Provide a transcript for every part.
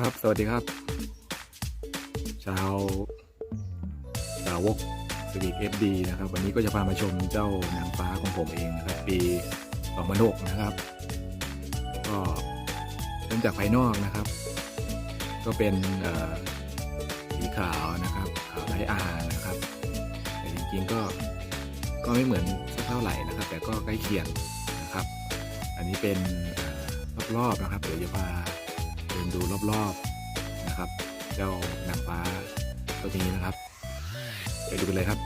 ครับ สวัสดีครับ ชาวสาวกสวิกเอฟดีนะครับ วันนี้ก็จะพามาชมเจ้านางฟ้าของผมเองนะครับ ปี2006นกนะครับ ก็เริ่มจากภายนอกนะครับ ก็เป็นสีขาวนะครับขาวไร้อานะครับ แต่จริงๆก็ก็ไม่เหมือนสักเท่าไหร่นะครับ แต่ก็ใกล้เคียงนะครับ อันนี้เป็นรอบๆนะครับ เดี๋ยวจะพา เดินดูรอบๆนะครับ เจ้านางฟ้าตัวนี้นะครับ ไปดูกันเลยครับ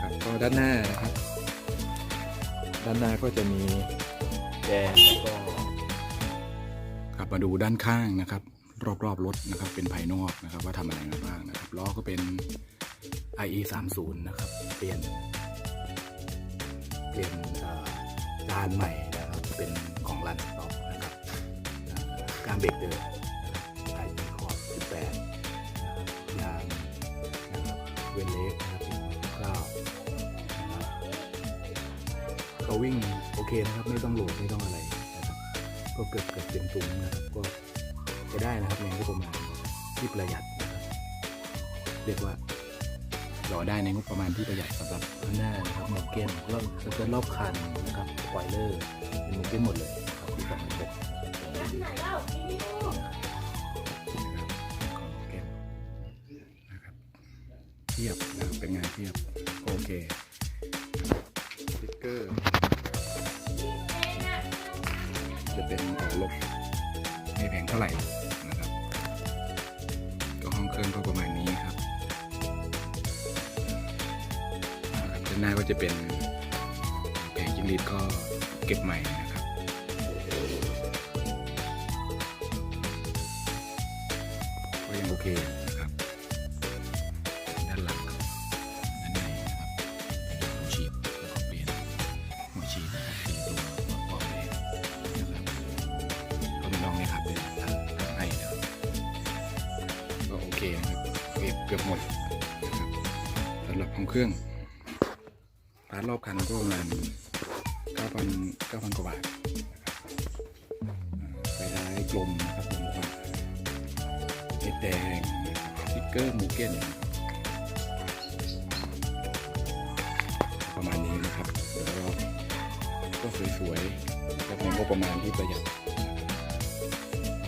ครับก็ด้านหน้านะครับ ด้านหน้าก็จะมีแกนแล้วก็ครับมาดูด้านข้างนะครับ รอบๆรถนะครับ เป็นภายนอกนะครับ ว่าทำอะไรมาบ้างนะครับล้อก็เป็น IE 3 0นะครับ เปลี่ยน เปลี่ยนจานใหม่นะครับ เป็นารเบรกเดิมนะครับไอจีคอร์ด18ยางนะครับเวนเล็กนะครับเป็นเก้านะครับก็วิ่งโอเคนะครับไม่ต้องโหลดไม่ต้องอะไรนะครับก็เกิดเกิดเต็มตุ้มนะครับก็จะได้นะครับในงบประมาณที่ประหยัดนะครับเรียกว่ารอได้ในงบประมาณที่ประหยัดสำหรับข้างหน้านะครับโมเกนรอบสเกิร์ตรอบคันนะครับสปอยเลอร์เป็นโมเกนหมดเลยนะครับที่สองระบบนะครับของเกนนะครับเทียบนะครับเป็นงานเทียบ โอเคสติ๊กเกอร์ จะเป็นต่อลบไม่แพงเท่าไหร่นะครับก็ห้องเครื่องก็ประมาณนี้ครับนะครับด้านหน้าก็จะเป็นแผงจิงหรีดก็เก็บใหม่ เคนะครับด้านหลังด้านในนะครับหัวฉีดแล้วก็เปลี่ยนหัวฉีดนะครับสี่ตัวปอกเองนะครับก็มีน้องในขับเลยทางทางให้นะครับก็โอเคนะครับเก็บเกือบหมดนะครับสำหรับห้องเครื่องพาร์ทรอบคันก็ประมาณ9,000 9,000กว่าบาทนะครับอ่าไฟท้ายกลมนะครับผมว่า แดงสติ๊กเกอร์มูเก้นประมาณนี้นะครับเดี๋ยวเราก็สวยๆนะครับในงบประมาณที่ประหยัดนะครับ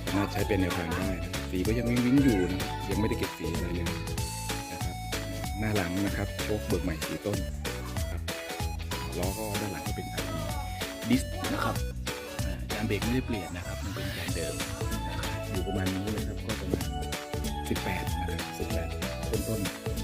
สามารถใช้เป็นแนวทางได้นะสีก็ยังวิ่งๆอยู่นะครับยังไม่ได้เก็บสีอะไรเลยนะครับหน้าหลังนะครับโชคเบิกใหม่สีต้นล้อก็ด้านหลังก็เป็น i ดิสนะครับอ่าจานเบรกไม่ได้เปลี่ยนนะครับ มันเป็นจานเดิมอยู่ประมาณนี้นะครับก็ประมาณ 18นะครับ18ต้นๆ